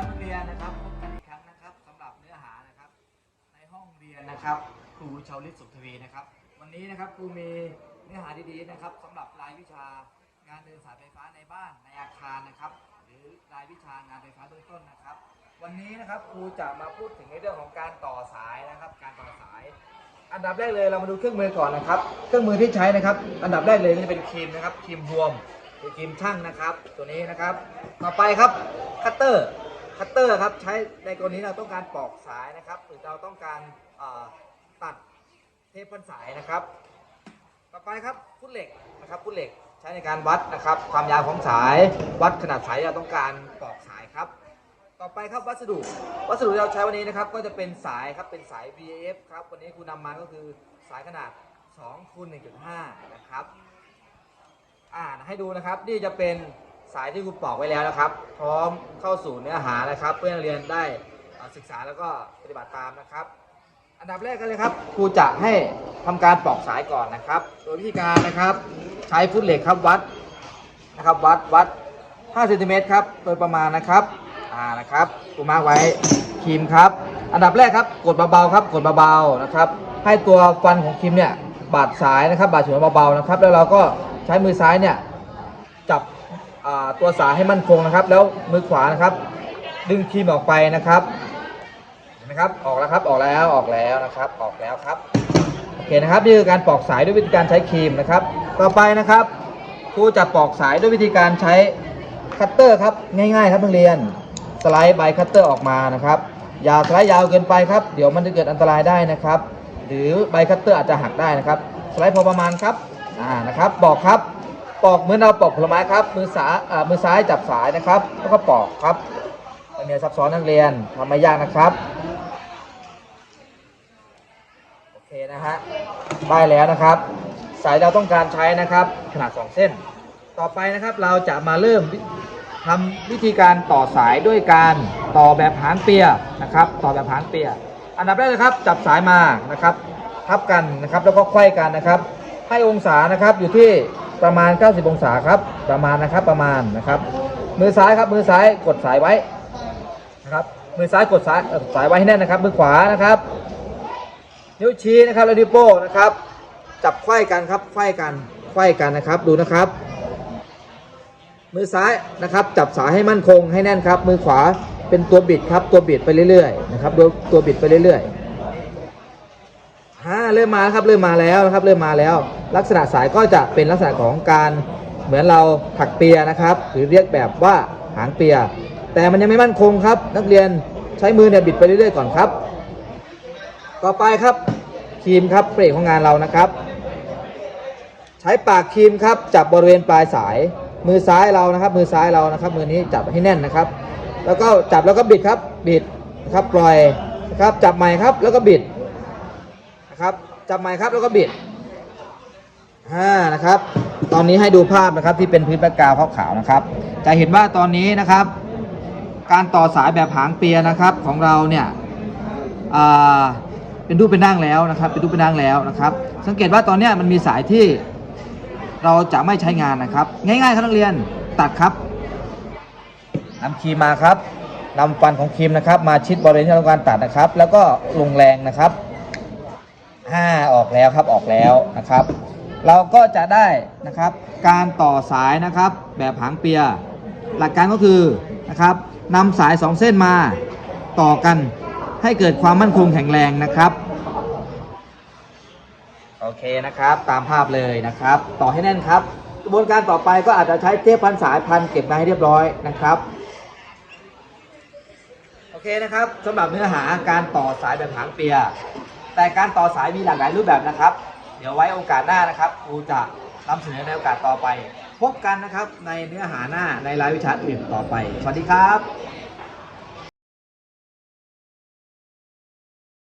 ครับนักเรียนนะครับพบกันอีกครั้งนะครับสำหรับเนื้อหานะครับ ในห้องเรียนนะครับ ครูชาวลิตสุขทวีนะครับ วันนี้นะครับครูมีเนื้อหาดีๆนะครับสำหรับรายวิชางานเดินสายไฟฟ้าในบ้านในอาคารนะครับ หรือรายวิชางานไฟฟ้าเบื้องต้นนะครับ วันนี้นะครับครูจะมาพูดถึงในเรื่องของการต่อสายนะครับ การต่อสาย อันดับแรกเลยเรามาดูเครื่องมือก่อนนะครับ เครื่องมือที่ใช้นะครับ อันดับแรกเลยก็จะเป็นครีมนะครับครีมรวมหรือครีมช่างนะครับ ตัวนี้นะครับ ต่อไปครับคัตเตอร์ คัตเตอร์ครับใช้ในกรณีเราต้องการปอกสายนะครับ หรือเราต้องการตัดเทปพันสายนะครับ ต่อไปครับพุดเหล็กนะครับพุดเหล็กใช้ในการวัดนะครับ ความยาวของสายวัดขนาดสายที่เราต้องการปอกสายครับ ต่อไปครับวัสดุ วัสดุที่เราใช้วันนี้นะครับ ก็จะเป็นสายครับเป็นสาย VAF ครับวันนี้ครูนำมาก็คือสายขนาด2คูณ1.5นะครับอ่าให้ดูนะครับนี่จะเป็น สายที่ครูปอกไว้แล้วนะครับ พร้อมเข้าสู่เนื้อหานะครับ เพื่อนักเรียนได้ศึกษาแล้วก็ปฏิบัติตามนะครับ อันดับแรกกันเลยครับครูจะให้ทำการปอกสายก่อนนะครับ โดยวิธีการนะครับ ใช้ฟุตเหล็กครับวัดนะครับ วัดวัด5เซนติเมตรครับโดยประมาณนะครับอ่านะครับครูมาไว้ครีมครับ อันดับแรกครับกดเบาๆครับกดเบาๆนะครับ ให้ตัวฟันของครีมเนี่ยบาดสายนะครับ บาดเฉยเบาๆนะครับ แล้วเราก็ใช้มือซ้ายเนี่ย ตัวสายให้มั่นคงนะครับ แล้วมือขวานะครับ ดึงครีมออกไปนะครับเห็นไหมครับออกแล้วครับออกแล้วออกแล้วนะครับ ออกแล้วครับโอเคนะครับนี่คือการปอกสายด้วยวิธีการใช้ครีมนะครับ ต่อไปนะครับครูจะปอกสายด้วยวิธีการใช้คัตเตอร์ครับง่ายๆ ครับนักเรียนสไลด์ใบคัตเตอร์ออกมานะครับอย่าสไลด์ยาวเกินไปครับเดี๋ยวมันจะเกิดอันตรายได้นะครับ หรือใบคัตเตอร์อาจจะหักได้นะครับ สไลด์พอประมาณครับอ่านะครับปอกครับ ปอกเหมือนเราปอกผลไม้ครับ มือสาอ่มือซ้ายจับสายนะครับ แล้วก็ปอกครับไม่มีอะไรซับซ้อนนักเรียนทำไม่ยากนะครับโอเคนะฮะได้แล้วนะครับ สายเราต้องการใช้นะครับ ขนาด 2 เส้น ต่อไปนะครับเราจะมาเริ่มทำวิธีการต่อสายด้วยการต่อแบบหางเปียนะครับ ต่อแบบหางเปีย อันดับแรกนะครับ จับสายมานะครับ ทับกันนะครับ แล้วก็ไขว้กันนะครับ ให้องศานะครับอยู่ที่ ประมาณ 90 องศาครับ ประมาณนะครับ ประมาณนะครับ มือซ้ายครับ มือซ้ายกดสายไว้นะครับ มือซ้ายกดสายสายไว้ให้แน่นนะครับ มือขวานะครับ นิ้วชี้นะครับและนิ้วโป้งนะครับ จับไขว้กันครับ ไขว้กัน ไขว้กันนะครับ ดูนะครับ มือซ้ายนะครับ จับสายให้มั่นคงให้แน่นครับ มือขวาเป็นตัวบิดครับ ตัวบิดไปเรื่อยๆนะครับดูตัวบิดไปเรื่อยๆฮ่าเริ่มมาครับ เริ่มมาแล้วนะครับ เริ่มมาแล้ว ลักษณะสายก็จะเป็นลักษณะของการเหมือนเราถักเปียนะครับ หรือเรียกแบบว่าหางเปีย แต่มันยังไม่มั่นคงครับ นักเรียนใช้มือเนี่ยบิดไปเรื่อยๆก่อนครับ ต่อไปครับครีมครับเปรกของงานเรานะครับ ใช้ปากครีมครับจับบริเวณปลายสาย มือซ้ายเรานะครับ มือซ้ายเรานะครับ มือนี้จับให้แน่นนะครับ แล้วก็จับแล้วก็บิดครับบิดนะครับปล่อยนะครับจับใหม่ครับแล้วก็บิดนะครับจับใหม่ครับแล้วก็บิด ห้านะครับ ตอนนี้ให้ดูภาพนะครับที่เป็นพื้นแบ็กกราวขาวๆนะครับ จะเห็นว่าตอนนี้นะครับ การต่อสายแบบหางเปียนะครับของเราเนี่ยเป็นรูปเป็นนั่งแล้วนะครับ เป็นรูปเป็นนั่งแล้วนะครับ สังเกตว่าตอนนี้มันมีสายที่เราจะไม่ใช้งานนะครับ ง่ายๆครับนักเรียนตัดครับนำครีมมาครับนำฟันของครีมนะครับ มาชิดบริเวณที่เราต้องการตัดนะครับ แล้วก็ลงแรงนะครับห้าออกแล้วครับออกแล้วนะครับ เราก็จะได้นะครับการต่อสายนะครับแบบหางเปีย หลักการก็คือนะครับนำสายสองเส้นมาต่อกันให้เกิดความมั่นคงแข็งแรงนะครับโอเคนะครับตามภาพเลยนะครับ ต่อให้แน่นครับ กระบวนการต่อไปก็อาจจะใช้เทปพันสายพันเก็บมาให้เรียบร้อยนะครับโอเคนะครับสำหรับเนื้อหาการต่อสายแบบหางเปีย แต่การต่อสายมีหลากหลายรูปแบบนะครับ เดี๋ยวไว้โอกาสหน้านะครับครูจะนำเสนอในโอกาสต่อไป พบกันนะครับในเนื้อหาหน้าในรายวิชาอื่นต่อไป สวัสดีครับ